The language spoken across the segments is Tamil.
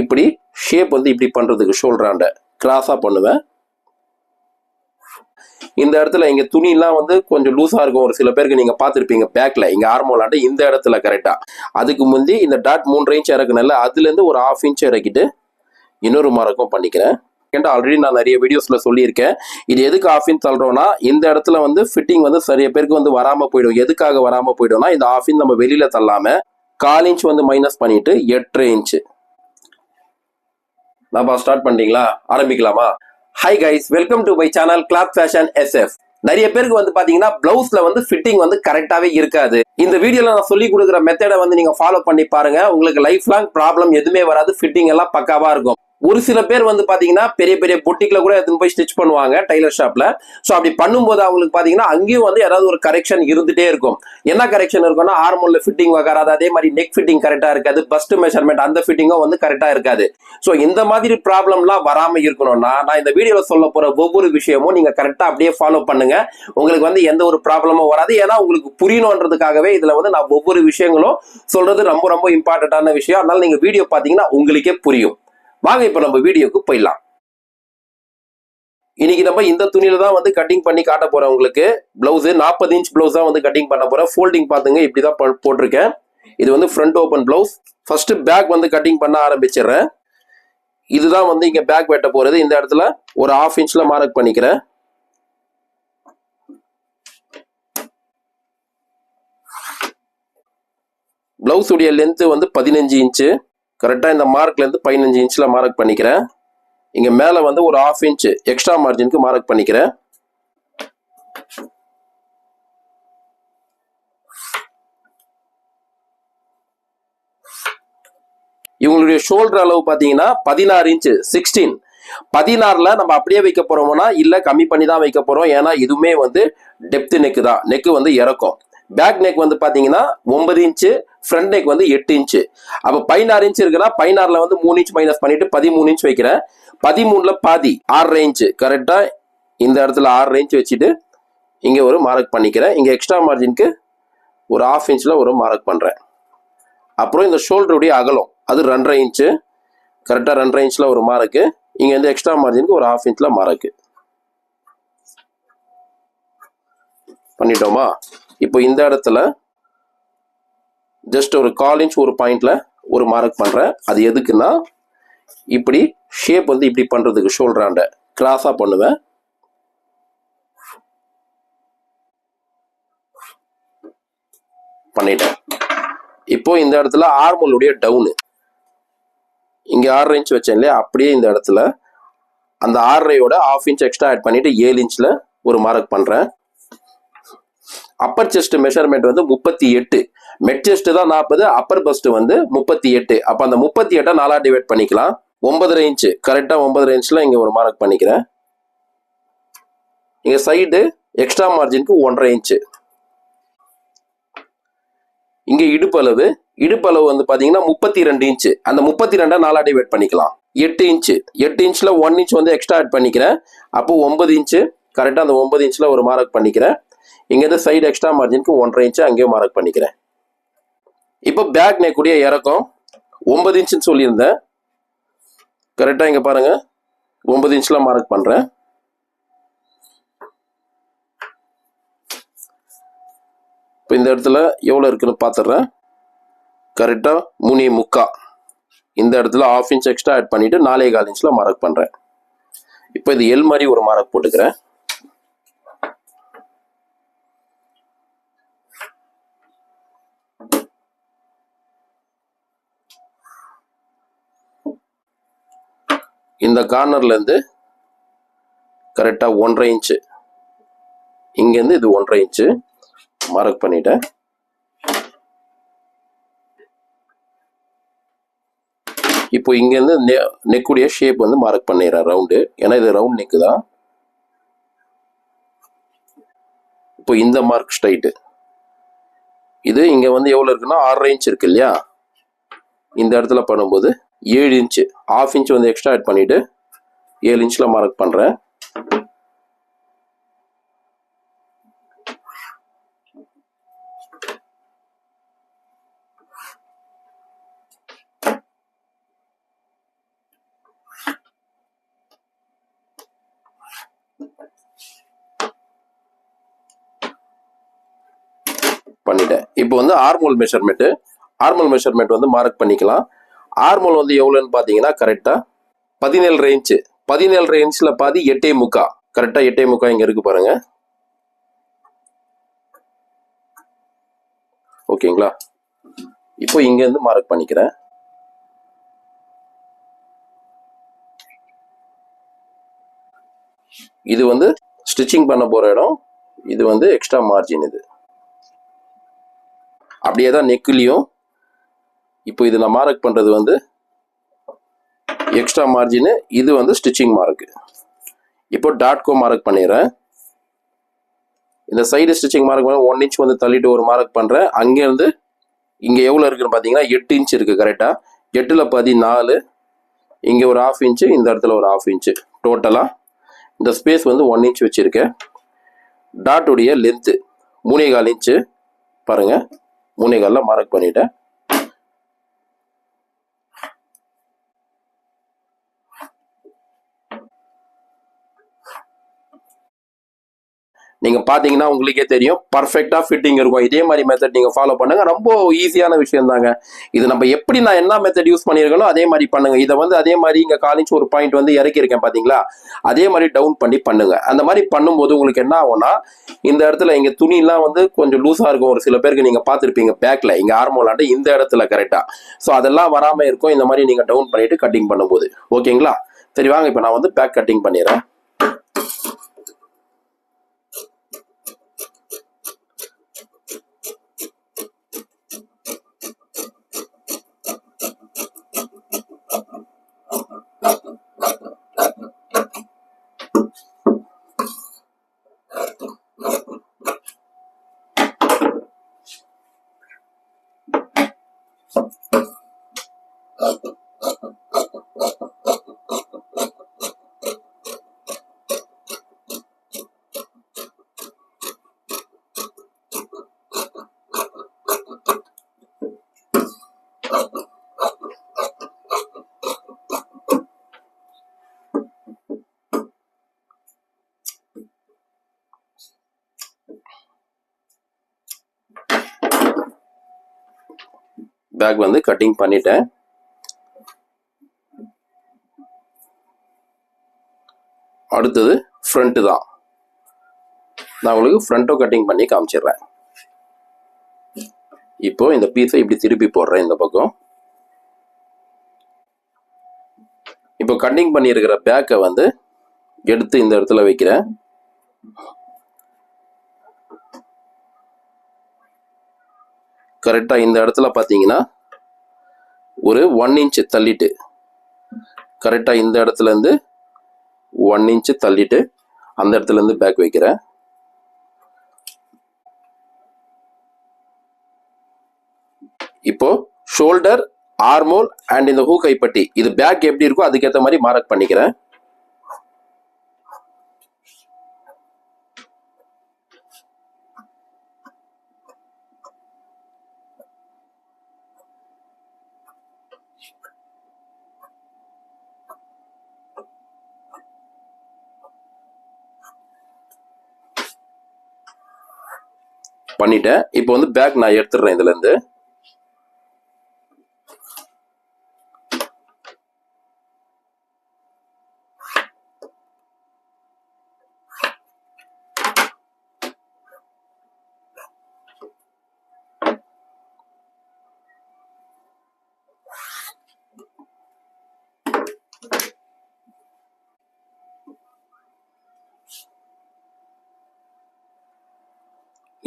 இப்படி ஷேப் வந்து இப்படி பண்ணுறதுக்கு ஷோல்டராண்ட கிராஸா பண்ணுவேன். இந்த இடத்துல இங்கே துணிலாம் வந்து கொஞ்சம் லூஸாக இருக்கும். ஒரு சில பேருக்கு நீங்கள் பார்த்துருப்பீங்க பேக்கில் இங்கே ஆர்மோலாண்ட இந்த இடத்துல கரெக்டாக அதுக்கு முந்தி இந்த டாட் மூன்று இன்ச் இறக்குனால அதுலேருந்து ஒரு ஆஃப் இன்ச் இறக்கிட்டு இன்னொரு மரக்கம் பண்ணிக்கிறேன். ஆல்ரெடி நான் நிறைய வீடியோஸில் சொல்லியிருக்கேன். இது எதுக்கு ஆஃப் தள்ளுறோம்னா இந்த இடத்துல வந்து ஃபிட்டிங் வந்து சரிய பேருக்கு வந்து வராமல் போயிடும். எதுக்காக வராமல் போயிடும்னா இந்த ஆஃபின் நம்ம வெளியில் தள்ளாமல் கால் இன்ச் வந்து மைனஸ் பண்ணிட்டு எட்டரை இன்ச் நம்ம ஸ்டார்ட் பண்ணிட்டீங்களா? ஆரம்பிக்கலாமா? Hi guys welcome to my channel cloth fashion S F நிறைய பேருக்கு வந்து பாத்தீங்கன்னா பிளவுஸ்ல வந்து ஃபிட்டிங் வந்து கரெக்டாவே இருக்காது. இந்த வீடியோல நான் சொல்லி கொடுக்குற மெத்தடை வந்து நீங்க ஃபாலோ பண்ணி பாருங்க. உங்களுக்கு லைஃப் லாங் ப்ராப்ளம் எதுவுமே வராது. ஃபிட்டிங் எல்லாம் பக்காவா இருக்கும். ஒரு சில பேர் வந்து பாத்தீங்கன்னா பெரிய பெரிய பொட்டிக்ல கூட எடுத்துன்னு போய் ஸ்டிச் பண்ணுவாங்க டைலர் ஷாப்ல ஸோ அப்படி பண்ணும்போது அவங்களுக்கு பாத்தீங்கன்னா அங்கேயும் வந்து ஏதாவது ஒரு கரெக்ஷன் இருந்துட்டே இருக்கும். என்ன கரெக்ஷன் இருக்கும்னா ஹார்மோன்ல ஃபிட்டிங் வராது அதே மாதிரி நெக் ஃபிட்டிங் கரெக்டா இருக்காது பஸ்ட் மெஷர்மெண்ட் அந்த ஃபிட்டிங்கும் வந்து கரெக்டா இருக்காது. ஸோ இந்த மாதிரி ப்ராப்ளம்லாம் வராம இருக்கணும்னா நான் இந்த வீடியோல சொல்ல போற ஒவ்வொரு விஷயமும் நீங்க கரெக்டா அப்படியே ஃபாலோ பண்ணுங்க. உங்களுக்கு வந்து எந்த ஒரு ப்ராப்ளமும் வராது. ஏன்னா உங்களுக்கு புரியணுன்றதுக்காகவே இதுல வந்து நான் ஒவ்வொரு விஷயங்களும் சொல்றது ரொம்ப ரொம்ப இம்பார்ட்டன்டான விஷயம். அதனால நீங்க வீடியோ பாத்தீங்கன்னா உங்களுக்கே புரியும். வாங்க இப்ப நம்ம வீடியோக்கு போயிடலாம். இன்னைக்கு நம்ம இந்த துணியில தான் வந்து கட்டிங் பண்ணி காட்ட போறேன் உங்களுக்கு. பிளவுஸ் நாற்பது இன்ச் பிளவுஸ் தான் வந்து கட்டிங் பண்ண போறேன். ஃபோல்டிங் பாத்துங்க இப்படிதான் தான் போட்டிருக்கேன். இது வந்து front open blouse first back வந்து கட்டிங் பண்ண ஆரம்பிச்சிடுறேன். இதுதான் வந்து இங்க பேக் வெட்ட போறது. இந்த இடத்துல ஒரு ஹாஃப் இன்ச்ல மார்க் பண்ணிக்கிறேன். பிளவுஸ் உடைய லென்த் வந்து பதினஞ்சு இன்ச்சு கரெக்டாக இந்த மார்க்லேருந்து பதினஞ்சு இன்ச்சில் மார்க் பண்ணிக்கிறேன். இங்கே மேலே வந்து ஒரு ஹாஃப் இன்ச் எக்ஸ்ட்ரா மார்ஜினுக்கு மார்க் பண்ணிக்கிறேன். இவங்களுடைய ஷோல்டர் அளவு பார்த்தீங்கன்னா பதினாறு இன்ச் சிக்ஸ்டீன் பதினாறுல நம்ம அப்படியே வைக்க போறோம்னா இல்ல கம்மி பண்ணி தான் வைக்க போறோம். ஏன்னா இதுவுமே வந்து டெப்த் நெக்கு தான். நெக்கு வந்து இறக்கும். பேக் நெக் வந்து பாத்தீங்கன்னா ஒன்பது இன்ச்சு ஃப்ரண்ட் நெக் வந்து எட்டு இன்ச்சு அப்போ பதினாறு இன்ச் இருக்குன்னா பதினாறுல வந்து மூணு இன்ச் மைனஸ் பண்ணிட்டு பதிமூணு இன்ச் வைக்கிறேன். பதிமூணுல பாதி ஆறு இன்ச் கரெக்டா இந்த இடத்துல ஆறு இன்ச் வச்சுட்டு இங்க ஒரு மார்க் பண்ணிக்கிறேன். இங்க எக்ஸ்ட்ரா மார்ஜினுக்கு ஒரு ஆஃப் இன்ச்ல ஒரு மார்க் பண்றேன். அப்புறம் இந்த ஷோல்டருடைய அகலம் அது ரெண்டரை இன்ச்சு கரெக்டாக ரெண்டரை இன்ச்சில் ஒரு மார்க்கு இங்கே வந்து எக்ஸ்ட்ரா மார்ஜினுக்கு ஒரு ஹாஃப் இன்ச்சில் மார்க்கு பண்ணிட்டோமா? இப்போ இந்த இடத்துல ஜஸ்ட் ஒரு கால் இன்ச் ஒரு பாயிண்ட்டில் ஒரு மார்க் பண்ணுறேன் அது எதுக்குன்னா இப்படி ஷேப் வந்து இப்படி பண்ணுறதுக்கு ஷோல்டராண்ட கிராஸாக பண்ணுவேன். பண்ணிட்டேன். இப்போ இந்த இடத்துல ஆர்மலுடைய டவுனு இங்கே ஆறரை இன்ச் வச்சேன் இல்லையா? அப்படியே இந்த இடத்துல அந்த ஆறரையோட ஹாஃப் இன்ச் எக்ஸ்ட்ரா ஆட் பண்ணிவிட்டு ஏழு இன்ச்சில் ஒரு மார்க் பண்ணுறேன் அப்பர் செஸ்ட் மெஷர்மெண்ட் வந்து முப்பத்தி எட்டு. மெட்செஸ்ட் தான் நாற்பது அப்பர் பஸ்ட் வந்து முப்பத்தி எட்டு. அப்போ அந்த முப்பத்தி எட்டை நாலா டிவைட் பண்ணிக்கலாம். ஒன்பதரை இன்ச்சு கரெக்டாக ஒன்பதரை இன்ச்சில் இங்கே ஒரு மார்க் பண்ணிக்கிறேன். இங்கே சைடு எக்ஸ்ட்ரா மார்ஜினுக்கு ஒன்றரை இன்ச்சு இங்கே இடுப்பளவு இடுப்பளவு வந்து பார்த்தீங்கன்னா முப்பத்தி ரெண்டு இன்ச்சு அந்த முப்பத்தி ரெண்டாக நாலா டிவைட் பண்ணிக்கலாம். எட்டு இன்ச்சு எட்டு இன்ச்சில் ஒன் இன்ச் வந்து எக்ஸ்ட்ரா ஆட் பண்ணிக்கிறேன். அப்போ ஒன்பது இன்ச்சு கரெக்டாக அந்த ஒன்பது இன்ச்சில் ஒரு மார்க் பண்ணிக்கிறேன். இங்கேருந்து சைடு எக்ஸ்ட்ரா மார்ஜினுக்கு ஒன்றரை இன்ச்சு அங்கேயும் மார்க் பண்ணிக்கிறேன். இப்போ பேக் நெக்குடைய இறக்கம் ஒன்பது இன்ச்சுன்னு சொல்லியிருந்தேன். கரெக்டாக இங்கே பாருங்க. ஒன்பது இன்ச்ல மார்க் பண்ணுறேன் இப்போ இந்த இடத்துல எவ்வளோ இருக்குன்னு பார்த்துட்றேன் கரெக்டாக மூணே முக்கா. இந்த இடத்துல ஆஃப் இன்ச் எக்ஸ்ட்ரா ஆட் பண்ணிவிட்டு நாலே கால் இன்ச்சில் மார்க் பண்ணுறேன் இப்போ இது எல் மாதிரி ஒரு மார்க் போட்டுக்கிறேன். இந்த கார்னர்லேருந்து கரெக்டாக ஒன்றரை இன்ச்சு இங்கேருந்து இது ஒன்றரை இன்ச்சு மார்க் பண்ணிட்டேன். இப்போ இங்கேருந்து நெ நெக்குடைய ஷேப் வந்து மார்க் பண்ணிடுறேன் ரவுண்டு ஏன்னா இது ரவுண்ட் நெக்கு தான். இப்போ இந்த மார்க் ஸ்ட்ரைட்டு இது இங்கே வந்து எவ்வளோ இருக்குன்னா ஆறரை இன்ச் இருக்கு இல்லையா? இந்த இடத்துல பண்ணும்போது ஏழு இன்ச்சு ஆஃப் இன்ச் வந்து எக்ஸ்ட்ரா ஆட் பண்ணிவிட்டு ஏழு இன்ச்சில் மார்க் பண்ணுறேன் பண்ணிட்டேன். இப்போ வந்து ஆர்மல் மெஷர்மெண்ட்டு ஆர்மல் மெஷர்மெண்ட் வந்து மார்க் பண்ணிக்கலாம். ஆர்மல் வந்து எவ்வளோன்னு பார்த்தீங்கன்னா கரெக்டாக பதினேழு ரேஞ்சு பதினேழு ரேஞ்சில் பாதி எட்டே முக்கா. கரெக்டாக எட்டே முக்கா இங்கே இருக்கு பாருங்கள் ஓகேங்களா? இப்போ இங்கேருந்து மார்க் பண்ணிக்கிறேன். இது வந்து ஸ்டிச்சிங் பண்ண போகிற இடம். இது வந்து எக்ஸ்ட்ரா மார்ஜின் இது. அப்படியே தான் நெக்குலேயும் இப்போ இது நான் மார்க் பண்ணுறது வந்து எக்ஸ்ட்ரா மார்ஜினு இது வந்து ஸ்டிச்சிங் மார்க்கு இப்போ டாட் கோ மார்க் பண்ணிடுறேன். இந்த சைடு ஸ்டிச்சிங் மார்க் பண்ண ஒன் இன்ச் வந்து தள்ளிட்டு ஒரு மார்க் பண்ணுறேன் அங்கேருந்து இங்கே எவ்வளோ இருக்குன்னு பார்த்தீங்கன்னா எட்டு இன்ச் இருக்குது கரெக்டாக எட்டில் பதினாலு இங்கே ஒரு ஆஃப் இன்ச்சு இந்த இடத்துல ஒரு ஆஃப் இன்ச்சு டோட்டலாக இந்த ஸ்பேஸ் வந்து ஒன் இன்ச் வச்சுருக்கேன். டாட்டுடைய லென்த்து மூணே கால் இன்ச்சு பாருங்கள் மூணே காலில் மார்க் பண்ணிட்டேன். நீங்கள் பார்த்தீங்கன்னா உங்களுக்கே தெரியும். பர்ஃபெக்டாக ஃபிட்டிங் இருக்கும். இதே மாதிரி மெத்தட் நீங்கள் ஃபாலோ பண்ணுங்கள் ரொம்ப ஈஸியான விஷயம் தாங்க இது நம்ம எப்படி நான் என்ன மெத்தட் யூஸ் பண்ணிருக்கனோ அதே மாதிரி பண்ணுங்கள் இதை வந்து அதே மாதிரி இங்கே காலேஜ் ஒரு பாயிண்ட் வந்து இறக்கியிருக்கேன் பார்த்தீங்களா அதே மாதிரி டவுன் பண்ணி பண்ணுங்கள் அந்த மாதிரி பண்ணும்போது உங்களுக்கு என்ன ஆகும்னா இந்த இடத்துல இங்கே துணிலாம் வந்து கொஞ்சம் லூஸாக இருக்கும். ஒரு சில பேருக்கு நீங்கள் பார்த்துருப்பீங்க பேக்கில் இங்கே ஆர்மோலாண்டு இந்த இடத்துல கரெக்டாக ஸோ அதெல்லாம் வராமல் இருக்கும். இந்த மாதிரி நீங்கள் டவுன் பண்ணிவிட்டு கட்டிங் பண்ணும்போது. ஓகேங்களா சரி வாங்க. இப்போ நான் வந்து பேக் கட்டிங் பண்ணிடுறேன். பேக் வந்து கட்டிங் பண்ணிட்டேன். அடுத்தது ஃப்ரண்ட்டு தான். நான் உங்களுக்கு ஃப்ரண்ட்டும் கட்டிங் பண்ணி காமிச்சிடுறேன். இப்போ இந்த பீஸை இப்படி திருப்பி போடுறேன் இந்த பக்கம். இப்போ கட்டிங் பண்ணியிருக்கிற பேக்கை வந்து எடுத்து இந்த இடத்துல வைக்கிறேன். கரெக்டாக இந்த இடத்துல பார்த்தீங்கன்னா ஒரு ஒன் இன்ச் தள்ளிட்டு கரெக்டாக இந்த இடத்துலேருந்து ஒன் இன்ச்சு தள்ளிட்டு அந்த இடத்துலேருந்து பேக் வைக்கிறேன். இப்போ ஷோல்டர் ஆர்மோல் அண்ட் இந்த ஹூ கைப்பட்டி இது பேக் எப்படி இருக்கோ அதுக்கேற்ற மாதிரி மார்க் பண்ணிக்கிறேன். பண்ணிட்டேன். இப்போ வந்து பேக் நான் எடுத்துடுறேன் இதுல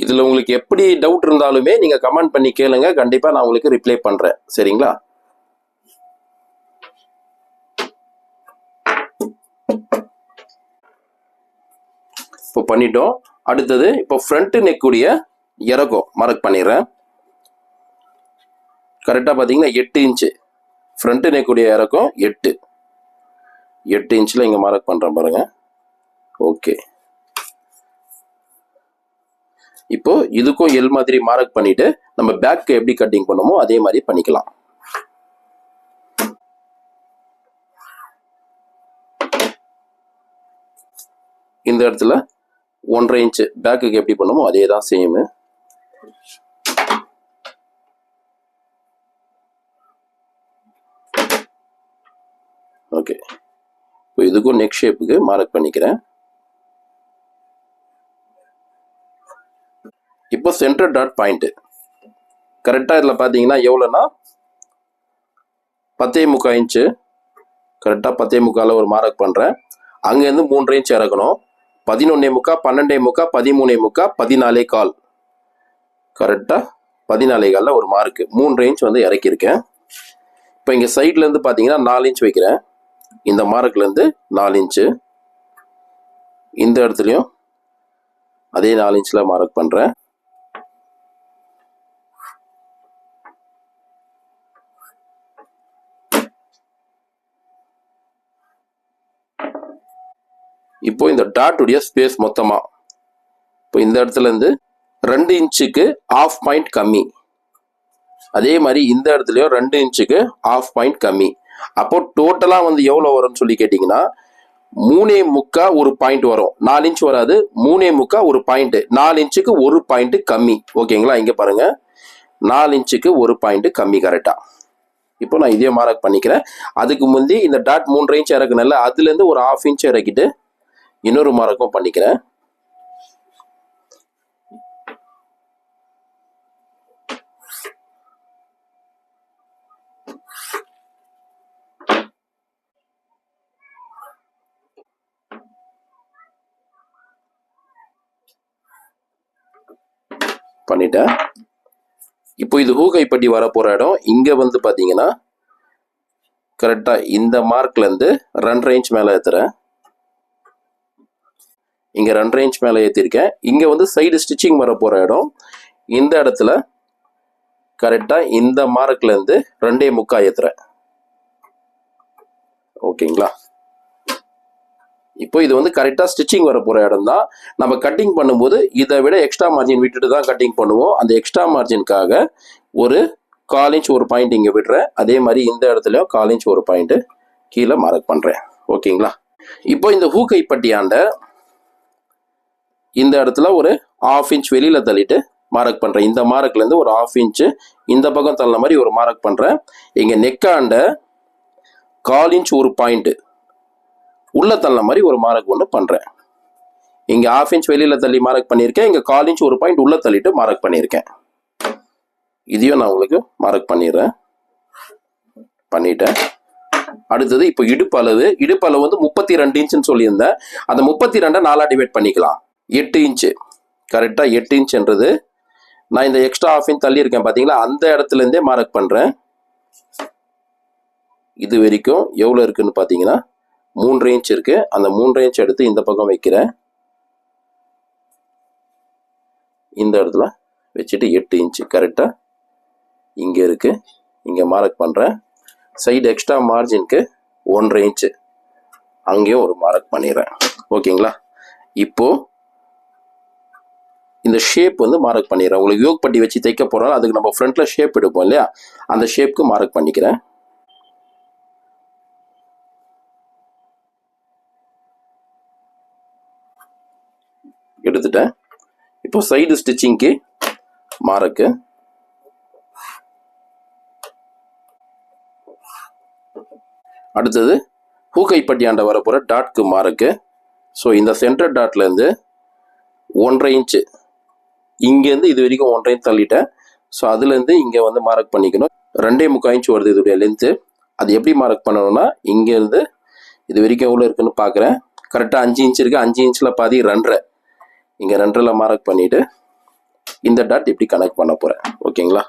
இதில் உங்களுக்கு எப்படி டவுட் இருந்தாலுமே நீங்கள் கமெண்ட் பண்ணி கேளுங்க. கண்டிப்பாக நான் உங்களுக்கு ரிப்ளை பண்ணுறேன் சரிங்களா? இப்போ பண்ணிட்டோம். அடுத்தது இப்போ ஃப்ரண்ட்டு நெக்குடைய இறக்கம் மார்க் பண்ணிடுறேன். கரெக்டாக பார்த்தீங்கன்னா எட்டு இன்ச்சு ஃப்ரண்ட்டு நெக்குடைய இறக்கம் எட்டு. எட்டு இன்ச்சில் இங்கே மார்க் பண்ணுறேன் பாருங்கள் ஓகே இப்போ இதுக்கும் எல் மாதிரி மார்க் பண்ணிட்டு நம்ம பேக்கு எப்படி கட்டிங் பண்ணுமோ அதே மாதிரி பண்ணிக்கலாம். இந்த இடத்துல ஒன்றரை இன்ச் பேக்குக்கு எப்படி பண்ணுமோ அதே தான் சேமு ஓகே இப்போ இதுக்கும் நெக் ஷேப்புக்கு மார்க் பண்ணிக்கிறேன். இப்போ சென்டர் டாட் பாயிண்ட்டு கரெக்டாக இதில் பார்த்தீங்கன்னா எவ்வளோன்னா? பத்தே முக்கால் இன்ச்சு கரெக்டாக பத்தே முக்கால் ஒரு மார்க் பண்ணுறேன் அங்கேருந்து மூன்றரை இன்ச்சு இறக்கணும் பதினொன்னே முக்கா பன்னெண்டே முக்கா பதிமூணே முக்கா பதினாலே கால். கரெக்டாக பதினாலே காலில் ஒரு மார்க்கு மூன்றரை இன்ச் வந்து இறக்கியிருக்கேன். இப்போ இங்கே சைட்லேருந்து பார்த்தீங்கன்னா நாலு இன்ச் வைக்கிறேன். இந்த மார்க்லேருந்து நாலு இன்ச்சு இந்த இடத்துலையும் அதே நாலு இன்ச்சில் மார்க் பண்ணுறேன் இப்போ இந்த டாட்டுடைய ஸ்பேஸ் மொத்தமாக இப்போ இந்த இடத்துலேருந்து ரெண்டு இன்ச்சுக்கு ஆஃப் பாயிண்ட் கம்மி. அதே மாதிரி இந்த இடத்துலையும் ரெண்டு இன்ச்சுக்கு ஆஃப் பாயிண்ட் கம்மி. அப்போ டோட்டலாக வந்து எவ்வளோ வரும்னு சொல்லி கேட்டிங்கன்னா மூணே முக்கா ஒரு பாயிண்ட் வரும். நாலு இன்ச் வராது மூணே முக்கா ஒரு பாயிண்ட் நாலு இன்ச்சுக்கு ஒரு பாயிண்ட் கம்மி. ஓகேங்களா? இங்கே பாருங்க. நாலு இன்ச்சுக்கு ஒரு பாயிண்ட் கம்மி கரெக்டாக இப்போ நான் இதே மார்க் பண்ணிக்கிறேன். அதுக்கு முந்தி இந்த டாட் மூன்றரை இன்ச் இறக்குனல அதுலேருந்து ஒரு ஆஃப் இன்ச் இறக்கிட்டு இன்னொரு மார்க்கும் பண்ணிக்கிறேன். பண்ணிட்டேன். இப்போ இது ஹூகைப்பட்டி வர போற இடம். இங்க வந்து பாத்தீங்கன்னா கரெக்டா இந்த மார்க்ல இருந்து ரெண்டரை மேலே மேல ஏத்துறேன். இங்கே ரெண்டரை இன்ச் மேலே ஏற்றிருக்கேன் இங்கே வந்து சைடு ஸ்டிச்சிங் வர போகிற இடம். இந்த இடத்துல கரெக்டாக இந்த மார்க்லேருந்து ரெண்டே முக்கா ஏற்றுறேன் ஓகேங்களா? இப்போ இது வந்து கரெக்டாக ஸ்டிச்சிங் வர போகிற இடம் தான் நம்ம கட்டிங் பண்ணும்போது இதை விட எக்ஸ்ட்ரா மார்ஜின் விட்டுட்டு தான் கட்டிங் பண்ணுவோம். அந்த எக்ஸ்ட்ரா மார்ஜினுக்காக ஒரு கால் இன்ச் ஒரு பாயிண்ட் இங்கே விடுறேன். அதே மாதிரி இந்த இடத்துலையும் கால் இன்ச் ஒரு பாயிண்ட்டு கீழே மார்க் பண்ணுறேன் ஓகேங்களா? இப்போ இந்த ஹூக்கை பட்டியாண்ட இந்த இடத்துல ஒரு ஆஃப் இன்ச் வெளியில் தள்ளிட்டு மார்க் பண்ணுறேன் இந்த மார்க்லேருந்து ஒரு ஆஃப் இன்ச்சு இந்த பக்கம் தள்ள மாதிரி ஒரு மார்க் பண்ணுறேன் இங்கே நெக்காண்ட கால் இன்ச் ஒரு பாயிண்ட்டு உள்ளே தள்ள மாதிரி ஒரு மார்க் ஒன்று பண்ணுறேன் இங்கே ஆஃப் இன்ச் வெளியில் தள்ளி மார்க் பண்ணியிருக்கேன். இங்கே கால் இன்ச் ஒரு பாயிண்ட் உள்ளே தள்ளிட்டு மார்க் பண்ணியிருக்கேன். இதையும் நான் உங்களுக்கு மார்க் பண்ணிடுறேன். பண்ணிட்டேன். அடுத்தது இப்போ இடுப்பு அளவு. இடுப்பு அளவு வந்து முப்பத்தி ரெண்டு இன்ச்சுன்னு சொல்லியிருந்தேன். அந்த முப்பத்தி ரெண்டை நாலா டிவைட் பண்ணிக்கலாம். எட்டு இன்ச்சு கரெக்டாக எட்டு இன்ச்சுன்றது நான் இந்த எக்ஸ்ட்ரா ஆஃப் இன்ச் தள்ளி இருக்கேன் பார்த்தீங்களா? அந்த இடத்துல இருந்தே மார்க் பண்ணுறேன் இது வரைக்கும் எவ்வளோ இருக்குதுன்னு பார்த்தீங்கன்னா மூன்றரை இன்ச் இருக்குது அந்த மூன்றரை இன்ச் எடுத்து இந்த பக்கம் வைக்கிறேன். இந்த இடத்துல வச்சுட்டு எட்டு இன்ச்சு கரெக்டாக இங்கே இருக்குது இங்கே மார்க் பண்ணுறேன் சைடு எக்ஸ்ட்ரா மார்ஜினுக்கு ஒன்றரை இன்ச்சு அங்கேயும் ஒரு மார்க் பண்ணிடுறேன். ஓகேங்களா இப்போது இந்த ஷேப் வந்து மார்க் பண்ணிடுறேன். உங்களுக்கு யோக் பட்டி வச்சு தைக்க போகிறோம் அதுக்கு நம்ம ஃப்ரண்ட்டில் ஷேப் எடுப்போம் இல்லையா? அந்த ஷேப்க்கு மார்க் பண்ணிக்கிறேன். எடுத்துட்டேன். இப்போ சைடு ஸ்டிச்சிங்க்கு மார்க்கு அடுத்தது பூக்கைப்பட்டியாண்ட வரப்போகிற டாட்க்கு மார்க்கு ஸோ இந்த சென்டர் டாட்லேருந்து ஒன்றரை இன்ச்சு இங்கேருந்து இது வரைக்கும் ஒன்றையும் தள்ளிட்டேன். ஸோ அதுலேருந்து இங்கே வந்து மார்க் பண்ணிக்கணும். ரெண்டே முக்கால் இன்ச் வருது இதோடைய லென்த்து அது எப்படி மார்க் பண்ணணும்னா இங்கேருந்து இது வரைக்கும் எவ்வளோ இருக்குன்னு பார்க்குறேன். கரெக்டாக அஞ்சு இன்ச் இருக்குது அஞ்சு இன்ச்சில் பாதி ரெண்டரை. இங்கே ரெண்டரில் மார்க் பண்ணிவிட்டு இந்த டாட் இப்படி கனெக்ட் பண்ண போகிறேன் ஓகேங்களா?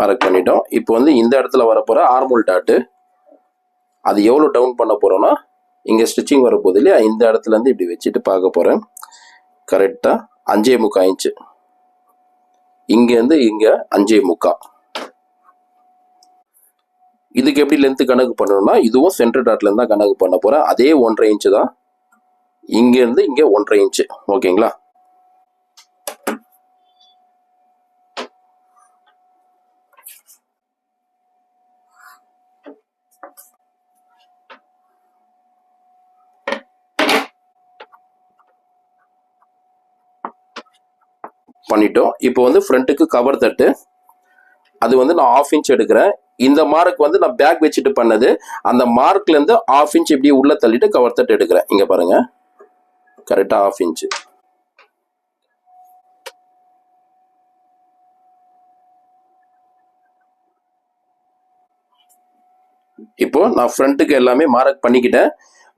மார்க் பண்ணிட்டோம். இப்போ வந்து இந்த இடத்துல வரப்போகிற ஆர்மல் டாட்டு அது எவ்வளோ டவுன் பண்ண போகிறோன்னா இங்கே ஸ்டிச்சிங் வரப்போகுது இல்லையா? இந்த இடத்துல இருந்து இப்படி வச்சுட்டு பார்க்க போகிறேன் கரெக்டாக அஞ்சே முக்கா இன்ச்சு இங்கேருந்து இங்கே அஞ்சே முக்கா இதுக்கு எப்படி லென்த்து கணக்கு பண்ணணும்னா இதுவும் சென்டர் டாட்லேருந்து தான் கணக்கு பண்ண போகிறேன் அதே ஒன்றரை இன்ச்சு தான். இங்கேருந்து இங்கே ஒன்றரை இன்ச்சு ஓகேங்களா பண்ணிட்டோம். இப்போ வந்து ஃப்ரண்ட்டுக்கு கவர் தட்டு. அது வந்து நான் ஆஃப் இன்ச் எடுக்கிறேன். இந்த மார்க் வந்து நான் பேக் வச்சுட்டு பண்ணது. அந்த மார்க்ல இருந்து ஆஃப் இன்ச் இப்படி உள்ள தள்ளிட்டு கவர் தட்டு எடுக்கிறேன். இங்க பாருங்க. கரெக்டா ஆஃப் இன்ச் இப்போ நான் ஃப்ரண்ட்டுக்கு எல்லாமே மார்க் பண்ணிக்கிட்டேன்.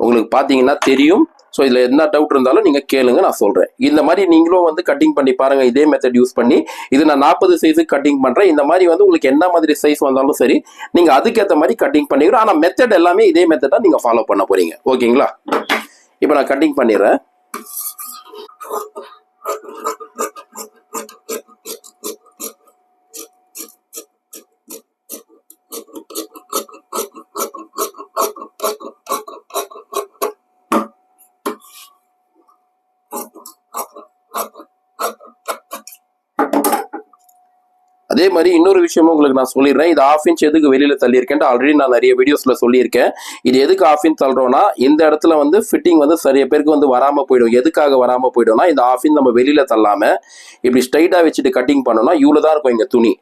உங்களுக்கு பார்த்தீங்கன்னா தெரியும். ஸோ இதில் என்ன டவுட் இருந்தாலும் நீங்கள் கேளுங்க நான் சொல்கிறேன் இந்த மாதிரி நீங்களும் வந்து கட்டிங் பண்ணி பாருங்கள் இதே மெத்தட் யூஸ் பண்ணி. இது நான் நாற்பது சைஸுக்கு கட்டிங் பண்ணுறேன் இந்த மாதிரி வந்து உங்களுக்கு என்ன மாதிரி சைஸ் வந்தாலும் சரி நீங்கள் அதுக்கேற்ற மாதிரி கட்டிங் பண்ணிக்கிறோம். ஆனால் மெத்தட் எல்லாமே இதே மெத்தடாக நீங்கள் ஃபாலோ பண்ண போகிறீங்க ஓகேங்களா? இப்போ நான் கட்டிங் பண்ணிடுறேன். அதே மாதிரி இன்னொரு விஷயமும் உங்களுக்கு நான் சொல்லிடுறேன். இது ஆஃப் இன்ச் எதுக்கு வெளியில தள்ளியிருக்கேன் ஆல்ரெடி நான் நிறைய வீடியோஸ்ல சொல்லியிருக்கேன். இது எதுக்கு ஆஃப் இன்ச் தள்ளுறோம்னா இந்த இடத்துல வந்து ஃபிட்டிங் வந்து சரிய பேருக்கு வந்து வராம போயிடும். எதுக்காக வராம போயிடும்னா இந்த ஆஃப் இன்ச் நம்ம வெளியில தள்ளாம இப்படி ஸ்ட்ரைட்டா வச்சுட்டு கட்டிங் பண்ணோம்னா இவ்வளவு தான் இருக்கும் இங்கே துணி.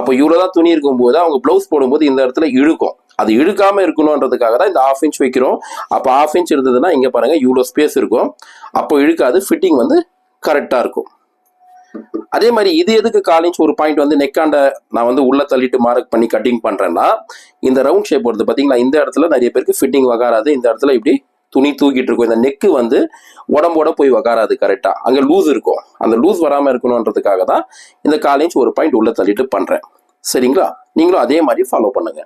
அப்போ இவ்வளவு தான் துணி இருக்கும்போது அவங்க பிளவுஸ் போடும்போது இந்த இடத்துல இழுக்கும். அது இழுக்காம இருக்கணுன்றதுக்காக தான் இந்த ஆஃப் இன்ச் வைக்கிறோம். அப்போ ஆஃப் இன்ச் இருந்ததுன்னா இங்க பாருங்க இவ்வளோ ஸ்பேஸ் இருக்கும். அப்போ இழுக்காது ஃபிட்டிங் வந்து கரெக்டாக இருக்கும். அதே மாதிரி இது எதுக்கு காலிஞ்ச் ஒரு பாயிண்ட் வந்து நெக்காண்ட நான் வந்து உள்ள தள்ளிட்டு மார்க் பண்ணி கட்டிங் பண்றேன்னா இந்த ரவுண்ட் ஷேப் வருது பார்த்தீங்களா இந்த இடத்துல நிறைய பேருக்கு ஃபிட்டிங் வகாராது. இந்த இடத்துல இப்படி துணி தூக்கிட்டு இருக்கும். இந்த நெக்கு வந்து உடம்போட போய் வகாராது கரெக்டா அங்க லூஸ் இருக்கும். அந்த லூஸ் வராம இருக்கணுன்றதுக்காக தான் இந்த காலிஞ்ச் ஒரு பாயிண்ட் உள்ள தள்ளிட்டு பண்றேன். சரிங்களா? நீங்களும் அதே மாதிரி ஃபாலோ பண்ணுங்க.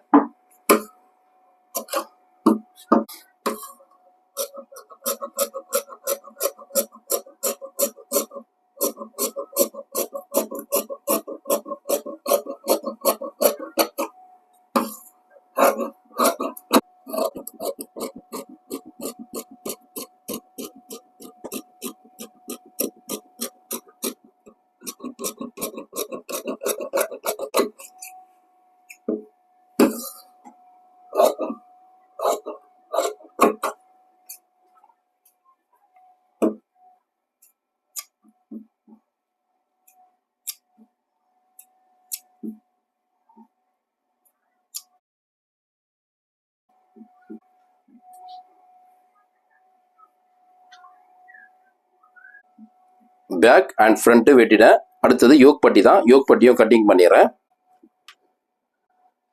பேக் அண்ட் ஃப்ரண்ட் வெட்டிட்டேன் அடுத்தது யோக் பட்டி தான். யோக் பட்டியும் கட்டிங் பண்ணிடுறேன்.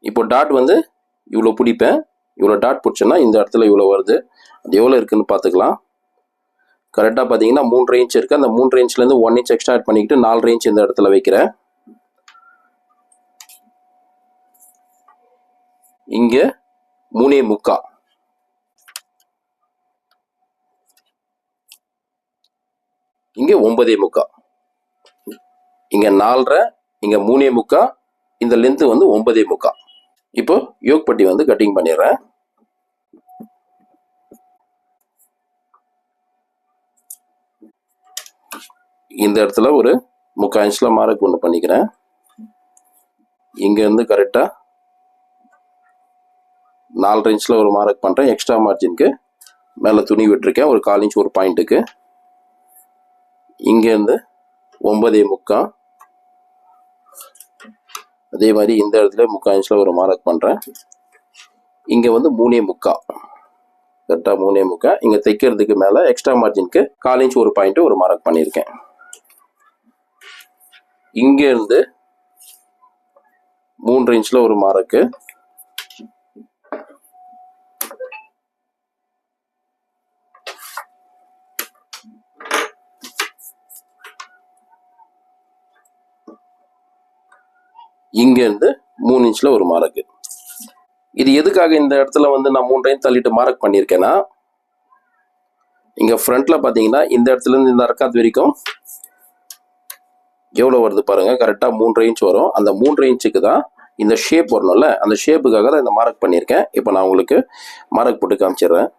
இப்போ டாட் வந்து இவ்வளோ பிடிப்பேன். இவ்வளோ டாட் பிடிச்சேன்னா இந்த இடத்துல இவ்வளோ வருது. அது எவ்வளோ இருக்குன்னு பார்த்துக்கலாம். கரெக்டாக பார்த்தீங்கன்னா மூன்று இன்ச் இருக்குது அந்த மூன்று இன்ச்லேருந்து ஒன் இன்ச் எக்ஸ்ட்ரா ஆட் பண்ணிக்கிட்டு நாலு இன்ச் இந்த இடத்துல வைக்கிறேன். இங்கே மூணே முக்கா. இங்கே ஒன்பதே முக்கா. இங்கே நாலரை இங்கே மூணே முக்கா. இந்த லென்த்து வந்து ஒன்பதே முக்கா. இப்போ யோக்பட்டி வந்து கட்டிங் பண்ணிடுறேன். இந்த இடத்துல ஒரு முக்கால் இன்ச்சில் மார்க் ஒன்று பண்ணிக்கிறேன். இங்கேருந்து கரெக்டாக நாலரை இன்ச்சில் ஒரு மார்க் பண்ணுறேன் எக்ஸ்ட்ரா மார்ஜினுக்கு மேலே துணி விட்டுருக்கேன். ஒரு கால் இன்ச் ஒரு பாயிண்ட்டுக்கு இங்கேருந்து ஒன்பதே முக்கா அதே மாதிரி இந்த இடத்துல முக்கால் இன்ச்சில் ஒரு மார்க் பண்ணுறேன் இங்கே வந்து மூணே முக்கா கரெக்டாக மூணே முக்கா இங்கே தைக்கிறதுக்கு மேலே எக்ஸ்ட்ரா மார்ஜினுக்கு கால் இன்ச் ஒரு பாயிண்ட்டு ஒரு மார்க் பண்ணியிருக்கேன். இங்கேருந்து மூன்று இன்ச்சில் ஒரு மார்க்கு இங்கேருந்து மூணு இன்ச்சில் ஒரு மார்க்கு இது எதுக்காக இந்த இடத்துல வந்து நான் மூன்றையும் தள்ளிட்டு மார்க் பண்ணியிருக்கேன்னா இங்கே ஃப்ரண்ட்டில் பார்த்தீங்கன்னா இந்த இடத்துல இருந்து இந்த அர்க்காத் வரைக்கும் எவ்வளோ வருது பாருங்கள் கரெக்டாக மூன்று இன்ச் வரும். அந்த மூன்று இன்ச்சுக்கு தான் இந்த ஷேப் வரணும்ல. அந்த ஷேப்புக்காக தான் இந்த மார்க் பண்ணியிருக்கேன். இப்போ நான் உங்களுக்கு மார்க் போட்டு காமிச்சிடுறேன்.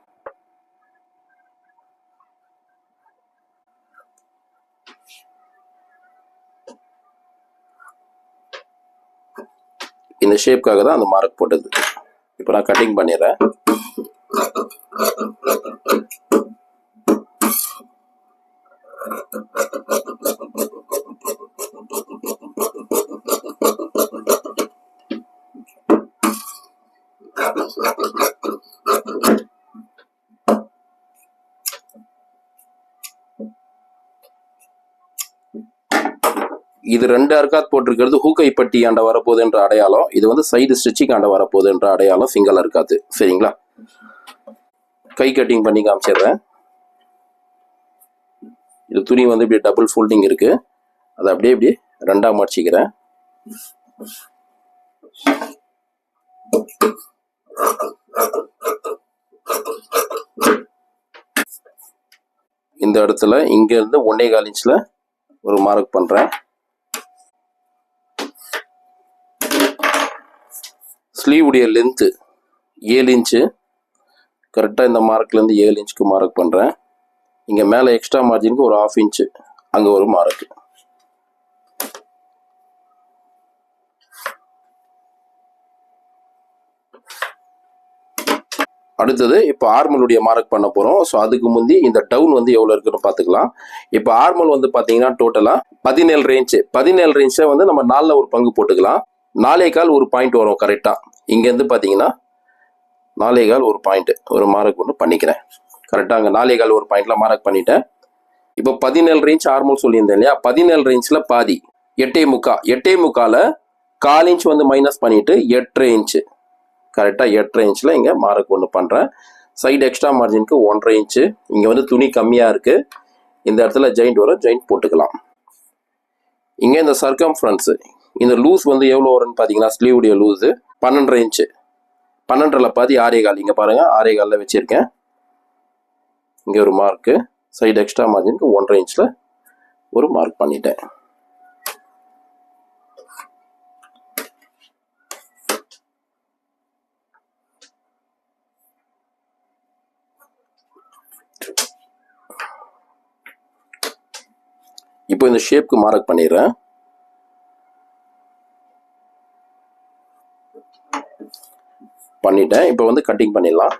இந்த ஷேப்க்காக தான் அந்த மார்க் போட்டது இப்போ நான் கட்டிங் பண்ணிடுறேன் Thank you. இது ரெண்டு அர்காத் போட்டிருக்கிறது. ஹூக்கை பட்டி ஆண்ட வரப்போகுதுன்ற அடையாளம். இது வந்து சைடு ஸ்டிச்சிங் ஆண்ட வரப்போகுதுன்ற அடையாளம் சிங்கிள் அர்காத்து. சரிங்களா? கை கட்டிங் பண்ணி காமிச்சிடுறேன். இது துணி வந்து இப்படி டபுள் ஃபோல்டிங் இருக்கு. அதை அப்படியே இப்படி ரெண்டாக மடிச்சிக்கிறேன். இந்த இடத்துல இங்கேருந்து ஒன்னே கால் இன்ச்சில் ஒரு மார்க் பண்ணுறேன் ஸ்லீவுடைய லென்த்து ஏழு இன்ச்சு கரெக்டாக இந்த மார்க்லேருந்து ஏழு இன்ச்சுக்கு மார்க் பண்ணுறேன் இங்கே மேலே எக்ஸ்ட்ரா மார்ஜினுக்கு ஒரு ஆஃப் இன்ச்சு அங்கே ஒரு மார்க் அடுத்தது இப்போ ஆர்மலுடைய மார்க் பண்ண போகிறோம் ஸோ அதுக்கு முந்தி இந்த டவுன் வந்து எவ்வளோ இருக்குன்னு பார்த்துக்கலாம். இப்போ ஆர்மல் வந்து பார்த்தீங்கன்னா டோட்டலாக பதினேழு ரேஞ்சு பதினேழு ரேஞ்சில் வந்து நம்ம நாலில் ஒரு பங்கு போட்டுக்கலாம். நாலே கால் ஒரு பாயிண்ட் வரும் கரெக்டாக இங்கேருந்து பார்த்தீங்கன்னா நாலே கால் ஒரு பாயிண்ட் ஒரு மார்க் ஒன்று பண்ணிக்கிறேன். கரெக்டாக அங்கே நாலே கால் ஒரு பாயிண்டில் மார்க் பண்ணிட்டேன். இப்போ பதினேழு ரேஞ்ச் ஆர்மல் சொல்லியிருந்தேன் இல்லையா? பதினேழு ரேஞ்சில் பாதி எட்டே முக்கா. எட்டே முக்கால கால் இன்ச் வந்து மைனஸ் பண்ணிட்டு எட்டு இன்ச்சு கரெக்டாக எட்டரை இன்ச்சில் இங்கே மார்க் ஒன்று பண்ணுறேன் சைடு எக்ஸ்ட்ரா மார்ஜினுக்கு ஒன்றரை இன்ச்சு இங்கே வந்து துணி கம்மியாக இருக்குது இந்த இடத்துல ஜெயிண்ட் வரும். ஜெயிண்ட் போட்டுக்கலாம். இங்கே இந்த சர்க்கம்ஃபரன்ஸு இந்த லூஸ் வந்து எவ்வளோ வரும்னு பார்த்தீங்கன்னா ஸ்லீவுடைய லூஸு பன்னெண்டரை இன்ச்சு பன்னெண்டரில் பாதி ஆரே கால். இங்கே பாருங்கள் ஆரே காலில் வச்சுருக்கேன். இங்கே ஒரு மார்க்கு சைடு எக்ஸ்ட்ரா மார்ஜினுக்கு ஒன்றரை இன்ச்சில் ஒரு மார்க் பண்ணிட்டேன். இப்போ இந்த ஷேப்க்கு மார்க் பண்ணிடுறேன். பண்ணிட்டேன். இப்போ வந்து கட்டிங் பண்ணிடலாம்.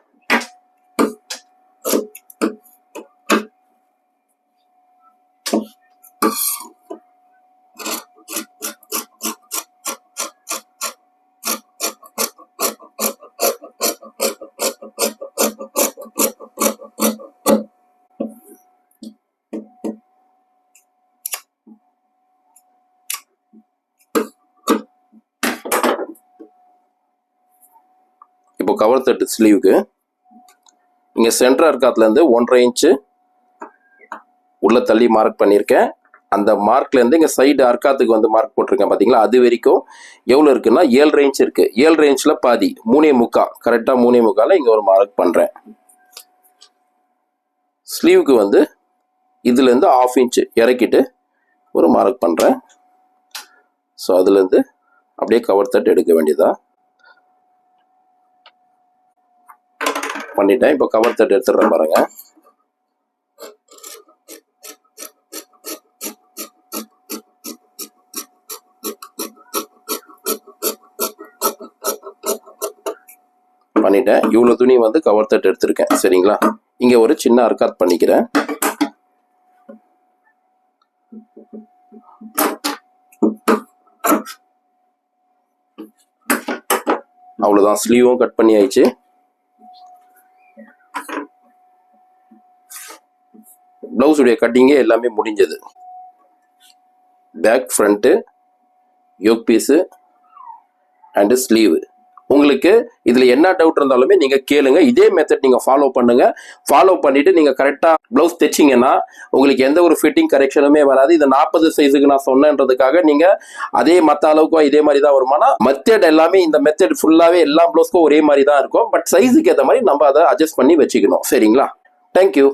இப்போ ஸ்லீவுக்கு இங்கே சென்டர் இருக்காத்துலேருந்து ஒன்றரை இன்ச்சு உள்ளே தள்ளி மார்க் பண்ணியிருக்கேன். அந்த மார்க்லேருந்து இங்கே சைடு அர்க்காத்துக்கு வந்து மார்க் போட்டிருக்கேன் பார்த்தீங்களா அது வரைக்கும் எவ்வளோ இருக்குன்னா ஏழு ரேஞ்ச் இருக்குது ஏழு ரேஞ்சில் பாதி மூணே முக்கா. கரெக்டாக மூணே முக்கால் இங்கே ஒரு மார்க் பண்ணுறேன் ஸ்லீவுக்கு வந்து இதுலேருந்து ஆஃப் இன்ச்சு இறக்கிட்டு ஒரு மார்க் பண்ணுறேன் ஸோ அதுலேருந்து அப்படியே கவர் தட்டு எடுக்க வேண்டியதாக பண்ணிட்டேன். இப்போ கவர் தட்டு எடுத்துடுறேன் பாருங்க. பண்ணிட்டேன். இவ்வளோ துணி வந்து கவர் தட்டு எடுத்திருக்கேன். சரிங்களா? இங்கே ஒரு சின்ன அர்க்காத் பண்ணிக்கிறேன். அவ்வளோதான் ஸ்லீவும் கட் பண்ணி ஆயிடுச்சு பிளவுஸுடைய கட்டிங்கே எல்லாமே முடிஞ்சது. Back front yoke piece and sleeve உங்களுக்கு இதில் என்ன டவுட் இருந்தாலுமே நீங்கள் கேளுங்க. இதே மெத்தட் நீங்கள் ஃபாலோ பண்ணுங்க. ஃபாலோ பண்ணிவிட்டு நீங்கள் கரெக்டாக ப்ளவுஸ் தைச்சீங்கன்னா உங்களுக்கு எந்த ஒரு ஃபிட்டிங் கரெக்ஷனுமே வராது. இது நாற்பது சைஸுக்கு நான் சொன்னேன்றதுக்காக நீங்கள் அதே மற்ற அளவுக்கும் இதே மாதிரி தான் வருமானா மெத்தட் எல்லாமே இந்த மெத்தட் ஃபுல்லாகவே எல்லா ப்ளவுஸ்க்கும் ஒரே மாதிரி தான் இருக்கும். பட் சைஸுக்கு ஏற்ற மாதிரி நம்ம அதை அட்ஜஸ்ட் பண்ணி வச்சுக்கணும். சரிங்களா? தேங்க்யூ